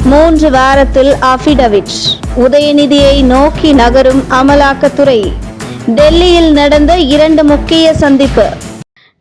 மூன்று வாரத்தில் அபிடவிட் உதயநிதியை நோக்கி நகரும் அமலாக்கத்துறை. டெல்லியில் நடந்த இரண்டு முக்கிய சந்திப்பு.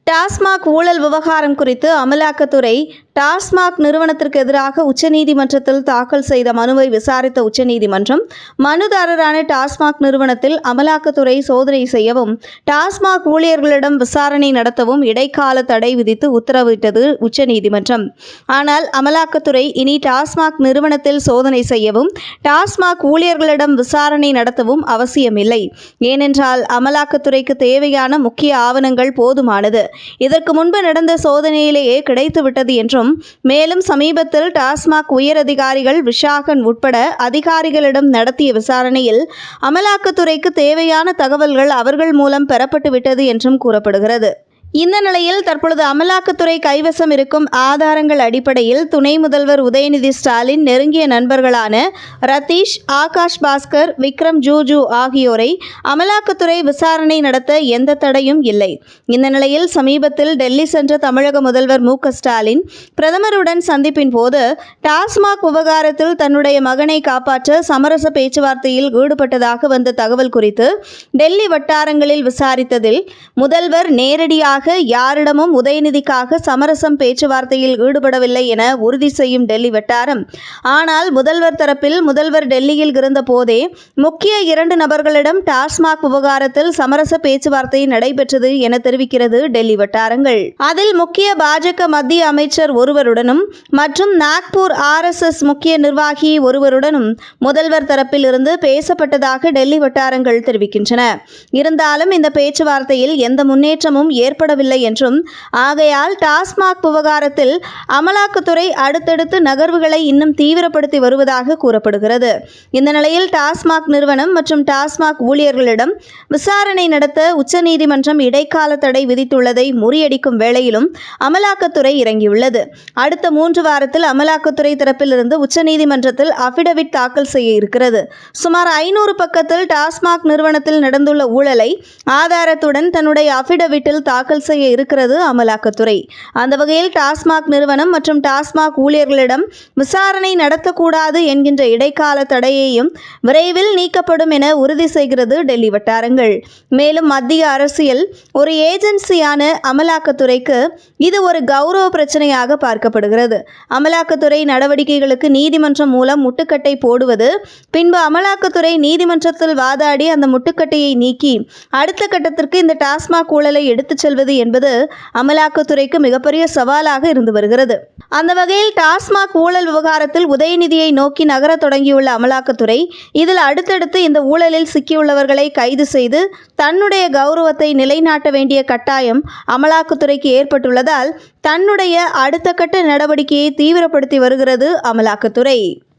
டாஸ்மாக் ஊழல் விவகாரம் குறித்து அமலாக்கத்துறை டாஸ்மாக் நிறுவனத்திற்கு எதிராக உச்சநீதிமன்றத்தில் தாக்கல் செய்த மனுவை விசாரித்த உச்சநீதிமன்றம் மனுதாரரான டாஸ்மாக் நிறுவனத்தில் அமலாக்கத்துறை சோதனை செய்யவும் டாஸ்மாக் ஊழியர்களிடம் விசாரணை நடத்தவும் இடைக்கால தடை விதித்து உத்தரவிட்டது உச்சநீதிமன்றம். ஆனால் அமலாக்கத்துறை இனி டாஸ்மாக் நிறுவனத்தில் சோதனை செய்யவும் டாஸ்மாக் ஊழியர்களிடம் விசாரணை நடத்தவும் அவசியமில்லை. ஏனென்றால் அமலாக்கத்துறைக்கு தேவையான முக்கிய ஆவணங்கள் போதுமானது. இதற்கு முன்பு நடந்த சோதனையிலேயே கிடைத்துவிட்டது என்றும் மேலும் சமீபத்தில் டாஸ்மாக் உயர் அதிகாரிகள் விஷாகன் உட்பட அதிகாரிகளிடம் நடத்திய விசாரணையில் அமலாக்கத்துறைக்கு தேவையான தகவல்கள் அவர்கள் மூலம் பெறப்பட்டுவிட்டது என்றும் கூறப்படுகிறது. இந்த நிலையில் தற்பொழுது அமலாக்கத்துறை கைவசம் இருக்கும் ஆதாரங்கள் அடிப்படையில் துணை முதல்வர் உதயநிதி ஸ்டாலின் நெருங்கிய நண்பர்களான ரதீஷ் ஆகாஷ் பாஸ்கர் விக்ரம் ஜூஜு ஆகியோரை அமலாக்கத்துறை விசாரணை நடத்த எந்த தடையும் இல்லை. இந்த நிலையில் சமீபத்தில் டெல்லி சென்ற தமிழக முதல்வர் மு ஸ்டாலின் பிரதமருடன் சந்திப்பின் போது டாஸ்மாக் விவகாரத்தில் தன்னுடைய மகனை காப்பாற்ற சமரச பேச்சுவார்த்தையில் ஈடுபட்டதாக வந்த தகவல் குறித்து டெல்லி வட்டாரங்களில் விசாரித்ததில் முதல்வர் நேரடியாக யாரிடமும் உதயநிதிக்காக சமரசம் பேச்சுவார்த்தையில் ஈடுபடவில்லை என உறுதி செய்யும் டெல்லி வட்டாரம். ஆனால் முதல்வர் தரப்பில் முதல்வர் டெல்லியில் இருந்த போதே முக்கிய இரண்டு நபர்களிடம் டாஸ்மாக் விவகாரத்தில் சமரச பேச்சுவார்த்தை நடைபெற்றது என தெரிவிக்கிறது டெல்லி வட்டாரங்கள். அதில் முக்கிய பாஜக மத்திய அமைச்சர் ஒருவருடனும் மற்றும் நாக்பூர் ஆர்எஸ்எஸ் முக்கிய நிர்வாகி ஒருவருடனும் முதல்வர் தரப்பில் இருந்து பேசப்பட்டதாக டெல்லி வட்டாரங்கள் தெரிவிக்கின்றன. இருந்தாலும் இந்த பேச்சுவார்த்தையில் எந்த முன்னேற்றமும் ஏற்பட ஏற்படவில்லை என்றும் ஆகையால் டாஸ்மாக் விவகாரத்தில் அமலாக்கத்துறை அடுத்தடுத்து நகர்வுகளை இன்னும் தீவிரப்படுத்தி வருவதாக கூறப்படுகிறது. இந்த நிலையில் டாஸ்மாக் நிறுவனம் மற்றும் டாஸ்மாக் ஊழியர்களிடம் விசாரணை நடத்த உச்சநீதிமன்றம் இடைக்கால தடை விதித்துள்ளதை முறியடிக்கும் வேளையிலும் அமலாக்கத்துறை இறங்கியுள்ளது. அடுத்த மூன்று வாரத்தில் அமலாக்கத்துறை தரப்பிலிருந்து உச்சநீதிமன்றத்தில் அபிடவிட் தாக்கல் செய்ய இருக்கிறது. சுமார் ஐநூறு பக்கத்தில் டாஸ்மாக் நிறுவனத்தில் நடந்துள்ள ஊழலை ஆதாரத்துடன் தன்னுடைய அபிடவிட்டில் தாக்கல் செய்ய இருக்கிறது அமலாக்கத்துறை. அந்த வகையில் டாஸ்மாக் நிறுவனம் மற்றும் டாஸ்மாக் ஊழியர்களிடம் விசாரணை நடத்தக்கூடாது என்கின்ற இடைக்கால தடையையும் விரைவில் நீக்கப்படும் என உறுதி செய்கிறது டெல்லி வட்டாரங்கள். மேலும் மத்திய அரசியல் ஒரு ஏஜென்சியான அமலாக்கத்துறைக்கு இது ஒரு கௌரவ பிரச்சனையாக பார்க்கப்படுகிறது. அமலாக்கத்துறை நடவடிக்கைகளுக்கு நீதிமன்றம் மூலம் முட்டுக்கட்டை போடுவது பின்பு அமலாக்கத்துறை நீதிமன்றத்தில் வாதாடி அந்த முட்டுக்கட்டையை நீக்கி அடுத்த கட்டத்திற்கு இந்த டாஸ்மாக் ஊழலை எடுத்துச் செல்வது என்பது அமலாக்கத்துறைக்கு மிகப்பெரிய சவாலாக இருந்து வருகிறது. அந்த வகையில் டாஸ்மாக் ஊழல் விவகாரத்தில் உதயநிதியை நோக்கி நகரத் தொடங்கியுள்ள அமலாக்கத்துறை இதில் அடுத்தடுத்து இந்த ஊழலில் சிக்கியுள்ளவர்களை கைது செய்து தன்னுடைய கௌரவத்தை நிலைநாட்ட வேண்டிய கட்டாயம் அமலாக்கத்துறைக்கு ஏற்பட்டுள்ளதால் தன்னுடைய அடுத்த கட்ட நடவடிக்கையை தீவிரப்படுத்தி வருகிறது அமலாக்கத்துறை.